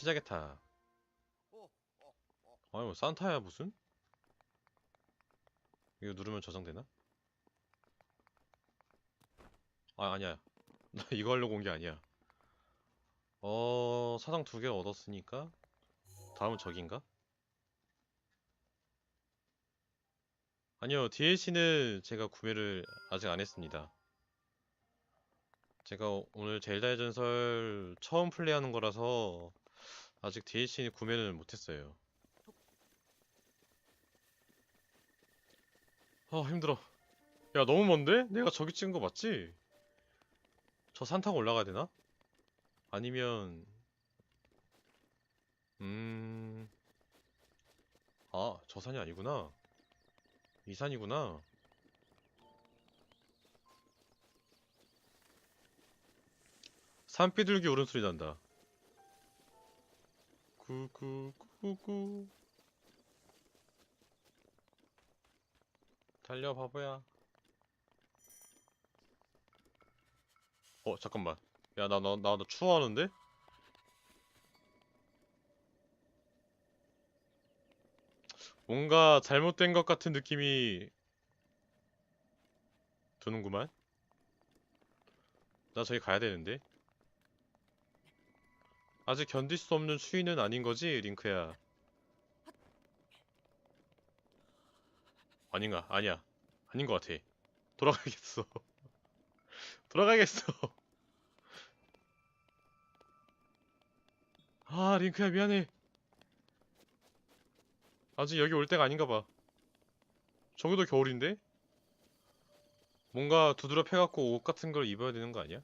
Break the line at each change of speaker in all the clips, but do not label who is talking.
시작했다. 아니 뭐 산타야 무슨? 이거 누르면 저장되나? 아 아니야. 나 이거 하려고 온 게 아니야. 어 사장 두개 얻었으니까 다음은 저긴가? 아니요 DLC는 제가 구매를 아직 안 했습니다. 제가 오- 오늘 젤다의 전설 처음 플레이하는 거라서 아직 DLC 구매는 못했어요. 아 힘들어. 야 너무 먼데? 내가 저기 찍은 거 맞지? 저 산 타고 올라가야 되나? 아니면 음... 아, 저 산이 아니구나. 이 산이구나. 산비둘기 울음소리 난다. 구구구구 달려 바보야. 어 잠깐만. 야 나 나 나 나 추워하는데? 뭔가 잘못된 것 같은 느낌이 드는구만. 나 저기 가야 되는데. 아직 견딜 수 없는 추위는 아닌 거지, 링크야. 아닌가? 아니야. 아닌 것 같아. 돌아가겠어. 돌아가겠어. 아, 링크야, 미안해. 아직 여기 올 때가 아닌가 봐. 저기도 겨울인데? 뭔가 두드러 패갖고 옷 같은 걸 입어야 되는 거 아니야?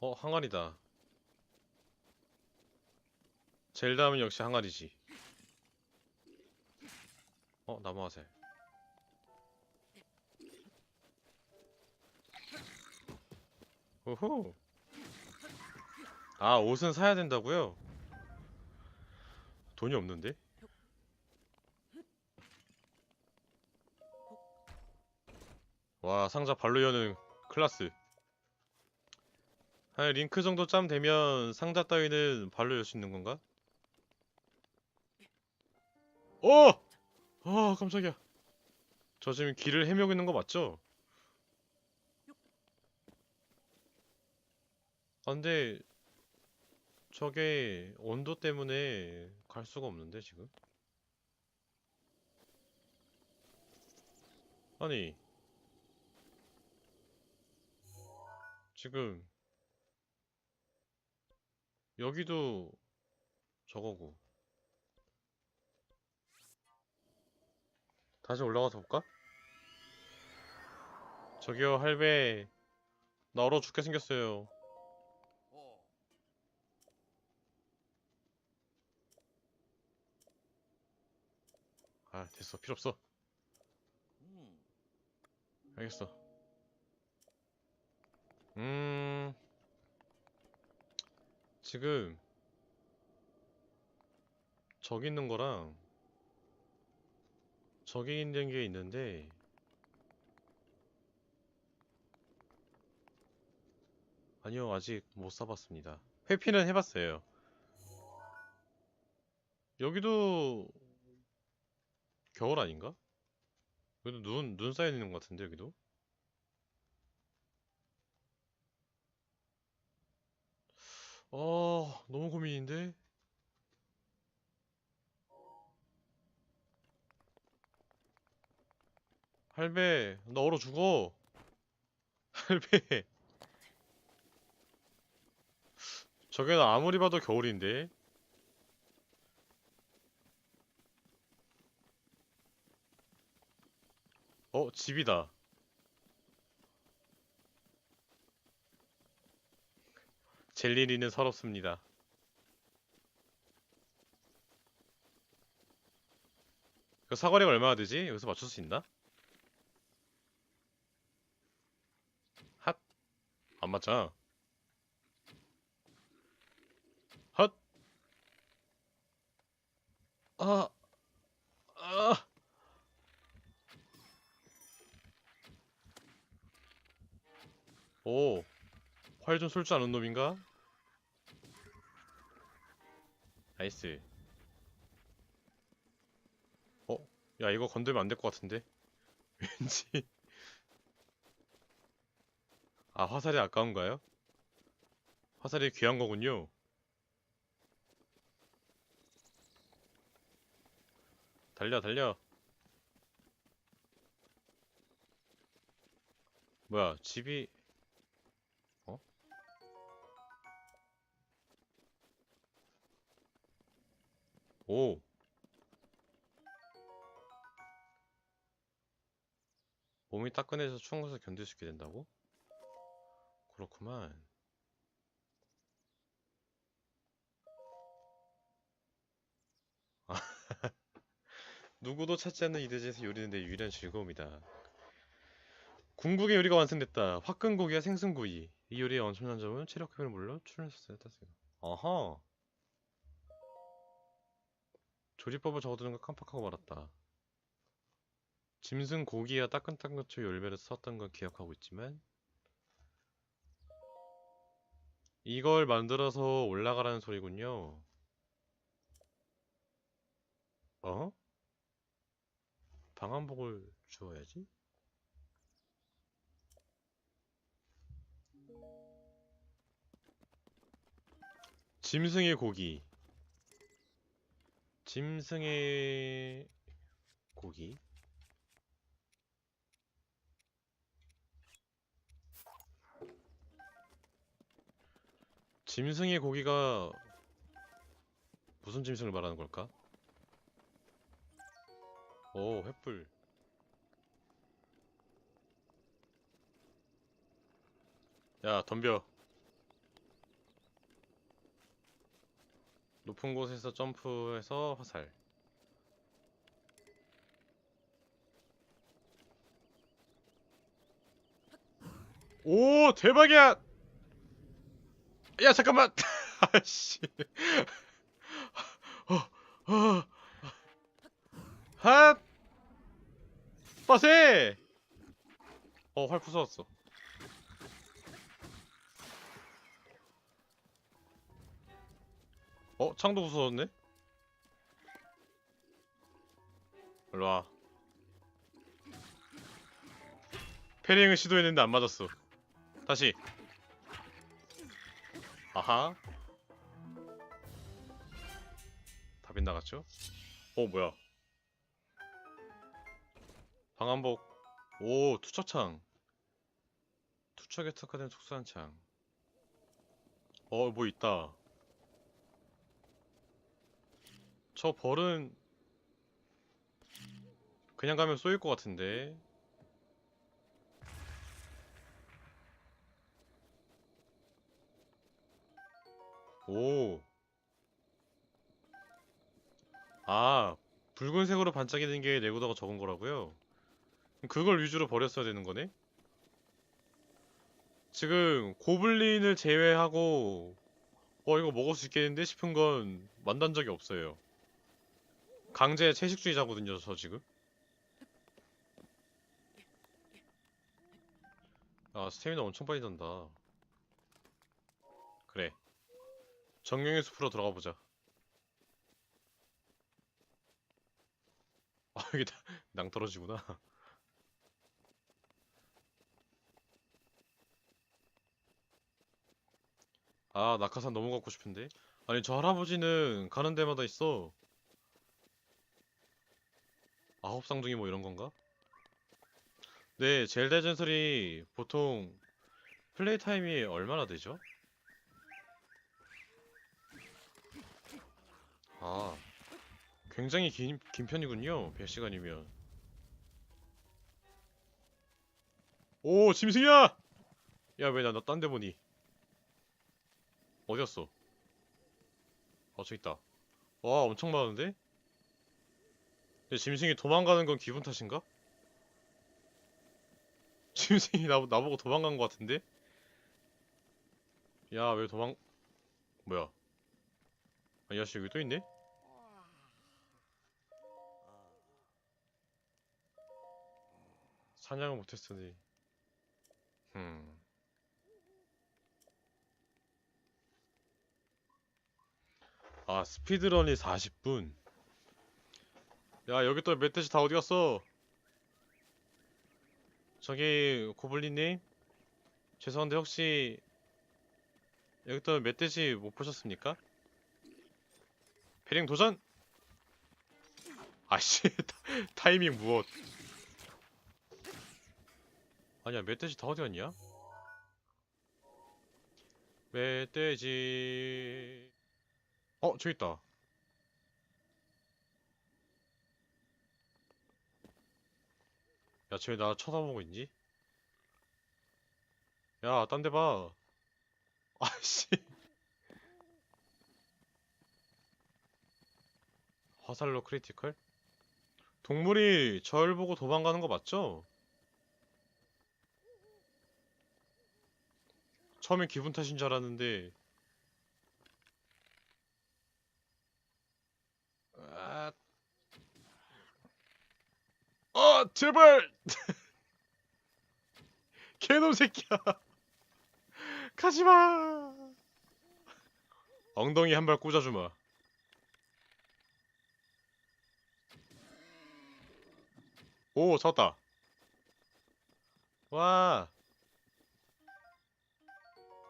어, 항아리다. 젤다 하면 역시 항아리지. 어, 나무화살. 오호. 아, 옷은 사야 된다고요? 돈이 없는데? 와, 상자 발로 여는 클라스. 한 링크 정도 짬 되면 상자 따위는 발로 열 수 있는 건가? 어! 아, 깜짝이야. 저 지금 길을 헤매고 있는 거 맞죠? 아, 근데 저게 온도 때문에 갈 수가 없는데 지금? 아니 지금 여기도 저거고. 다시 올라가서 볼까? 저기요 할배. 나 얼어 죽게 생겼어요. 아 됐어. 필요 없어. 알겠어. 음 지금 저기 있는 거랑 저기 있는 게 있는데 아니요 아직 못 써봤습니다 회피는 해봤어요 여기도 겨울 아닌가? 여기도 눈, 눈 쌓여 있는 것 같은데 여기도? 어 너무 고민인데? 할배 나 얼어 죽어. 할배. 저게는 아무리 봐도 겨울인데? 어 집이다 젤리리는 서럽습니다 그 사거리가 얼마나 되지? 여기서 맞출 수 있나? 핫! 안 맞잖아. 핫! 아! 아! 오! 활 좀 쏠 줄 아는 놈인가? 나이스. 어? 야 이거 건들면 안 될 것 같은데? 왠지. 아 화살이 아까운가요? 화살이 귀한 거군요. 달려 달려. 뭐야 집이 오 몸이 따끈해서 추운 것을 견딜 수 있게 된다고? 그렇구만 누구도 찾지 않는 이 대지에서 요리는 내 유일한 즐거움이다 궁극의 요리가 완성됐다. 화끈고기와 생선구이. 이 요리의 엄청난 점은 체력 회복을 물론 출연했어요. 땄어요. 어허. 조리법을 적어두는 걸 깜빡하고 말았다. 짐승 고기와 따끈따끈 고추 열매를 썼던 건 기억하고 있지만 이걸 만들어서 올라가라는 소리군요. 어? 방한복을 주어야지? 짐승의 고기. 짐승의 고기. 짐승의 고기가 무슨 짐승을 말하는 걸까? 오, 횃불. 야, 덤벼. 높은 곳에서 점프해서 화살. 오, 대박이야! 야, 잠깐만! 아씨. 핫! 빠세! 어, 활 부서졌어. 창도 부서졌네? 일로와. 패링을 시도했는데 안 맞았어. 다시. 아하. 다 빗나갔죠? 어 뭐야. 방한복. 오 투척창. 투척에 특화된 특수한 창. 어 뭐 있다 저 벌은 그냥 가면 쏘일 것 같은데 오. 아, 붉은색으로 반짝이는 게 내구도가 적은 거라고요? 그걸 위주로 버렸어야 되는 거네? 지금 고블린을 제외하고 어 이거 먹을 수 있겠는데 싶은 건 만난 적이 없어요. 강제 채식주의자거든요, 저 지금. 아, 스태미나 엄청 빨리 단다. 그래. 정령의 숲으로 들어가 보자. 아, 여기 다- 낭떠러지구나. 아, 낙하산 너무 갖고 싶은데? 아니, 저 할아버지는 가는 데마다 있어. 아홉 쌍둥이 뭐 이런 건가? 네, 젤다 전설이 보통 플레이 타임이 얼마나 되죠? 아, 굉장히 긴, 긴 편이군요. 100시간이면. 오, 짐승이야! 야, 왜 나, 나 딴 데 보니? 어디였어? 어, 저기 있다. 와, 엄청 많은데? 근데 짐승이 도망가는 건 기분 탓인가? 짐승이 나, 나보고 도망간 것 같은데? 야 왜 도망... 뭐야 아, 야씨 여기 또 있네? 사냥을 못했으니 흠 아, 스피드런이 40분 야 여기 또 멧돼지 다 어디 갔어 저기 고블린님 죄송한데 혹시 여기 또 멧돼지 못 보셨습니까? 패링 도전! 아씨 타- 타이밍 무엇 아니야 멧돼지 다 어디 갔냐? 멧돼지 어 저기 있다 야 쟤 나 쳐다보고 있니? 야 딴 데 봐 아씨 화살로 크리티컬? 동물이 절 보고 도망가는 거 맞죠? 처음엔 기분 탓인 줄 알았는데 아 제발. 개놈 새끼야. 가지마. 엉덩이 한 발 꽂아주마. 오 잡았다. 와.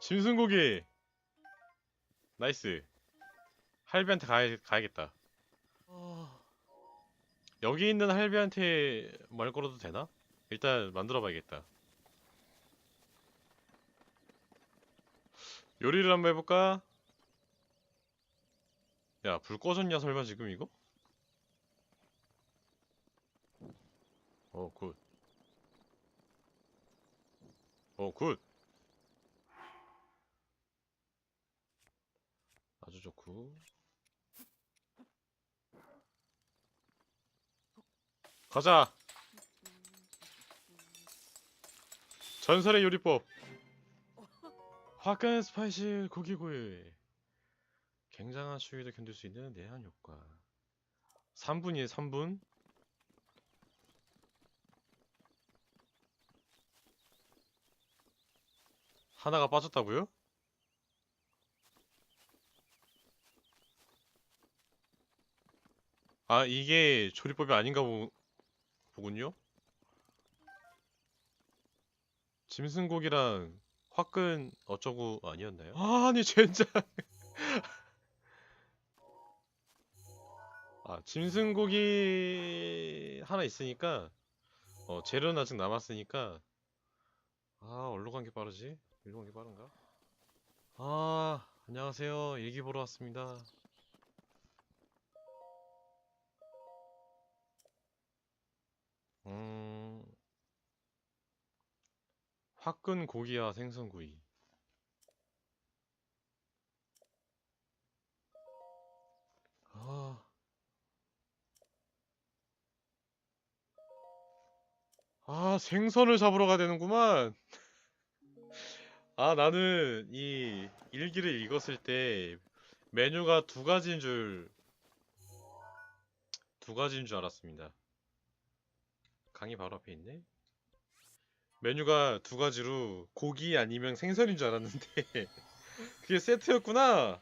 짐승고기. 나이스. 할비한테 가야, 가야겠다 여기 있는 할비한테 말 걸어도 되나? 일단 만들어 봐야겠다 요리를 한번 해볼까? 야 불 꺼졌냐 설마 지금 이거? 어 굿. 어 굿. 아주 좋고. 가자. 전설의 요리법. 화끈 스파이시 고기구이. 굉장한 추위도 견딜 수 있는 내한 효과. 3분이에요, 3분. 하나가 빠졌다고요? 아, 이게 조리법이 아닌가 보, 보군요? 짐승고기랑 화끈 어쩌고 아니었나요? 아니 젠장 아 짐승고기 하나 있으니까 어 재료는 아직 남았으니까 아 어디로 간 게 빠르지? 일로 간 게 빠른가? 아 안녕하세요 일기 보러 왔습니다 음 화끈 고기와 생선구이 아 아, 생선을 잡으러 가야 되는구만. 아, 나는 이 일기를 읽었을 때 메뉴가 두 가지인 줄, 두 가지인 줄 알았습니다. 강이 바로 앞에 있네? 메뉴가 두 가지로 고기 아니면 생선인 줄 알았는데 그게 세트였구나.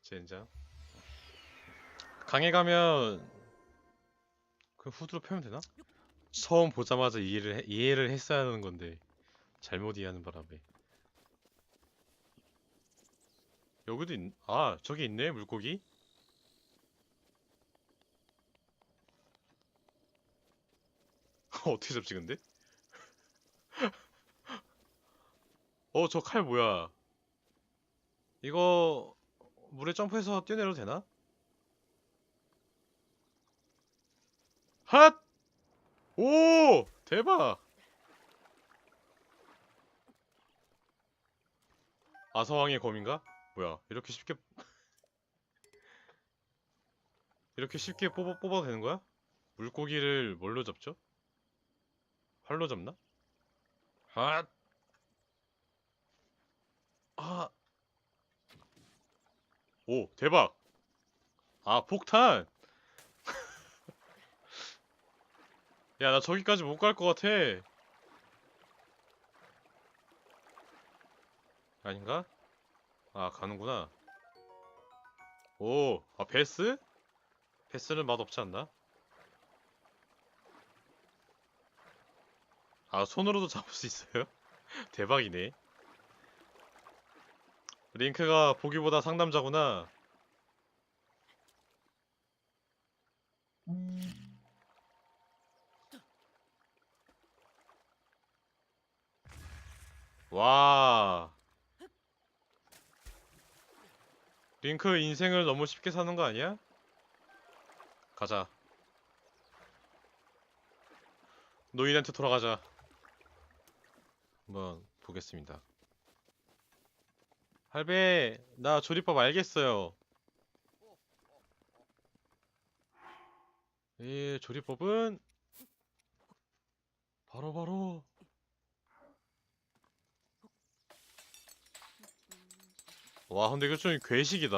젠장. 강에 가면 그 후드로 펴면 되나? 처음 보자마자 이해를 해- 이해를 했어야 하는 건데 잘못 이해하는 바람에 여기도 있... 아 저기 있네 물고기 어떻게 잡지 근데? 어 저 칼 뭐야 이거 물에 점프해서 뛰어내려도 되나? 핫! 오! 대박! 아서왕의 검인가? 뭐야, 이렇게 쉽게 이렇게 쉽게 뽑아, 뽑아도 되는 거야? 물고기를 뭘로 잡죠? 활로 잡나? 핫! 아! 오, 대박! 아, 폭탄! 야, 나 저기까지 못 갈 것 같아. 아닌가? 아, 가는구나. 오, 아 베스? 베스는 맛없지 않나? 아 손으로도 잡을 수 있어요? 대박이네. 링크가 보기보다 상남자구나. 와. 링크 인생을 너무 쉽게 사는 거 아니야? 가자. 노인한테 돌아가자. 한번 보겠습니다. 할배, 나 조리법 알겠어요. 예, 조리법은 바로 바로 와, 근데 이거 좀 괴식이다.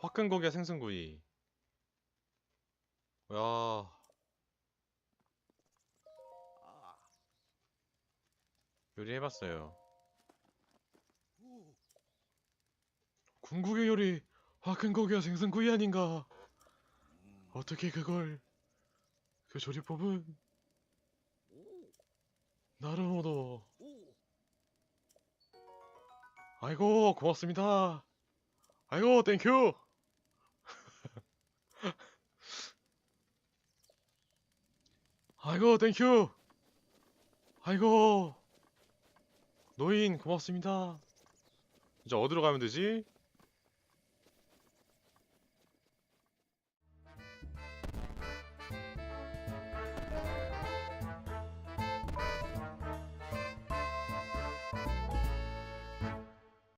화끈고기야 생선구이. 야, 요리해봤어요. 궁극의 요리. 화끈고기와 생선구이 아닌가? 어떻게 그걸 그 조리법은? 나르호도. 아이고 고맙습니다. 아이고 땡큐. 아이고 땡큐. 아이고 노인 고맙습니다 이제 어디로 가면 되지?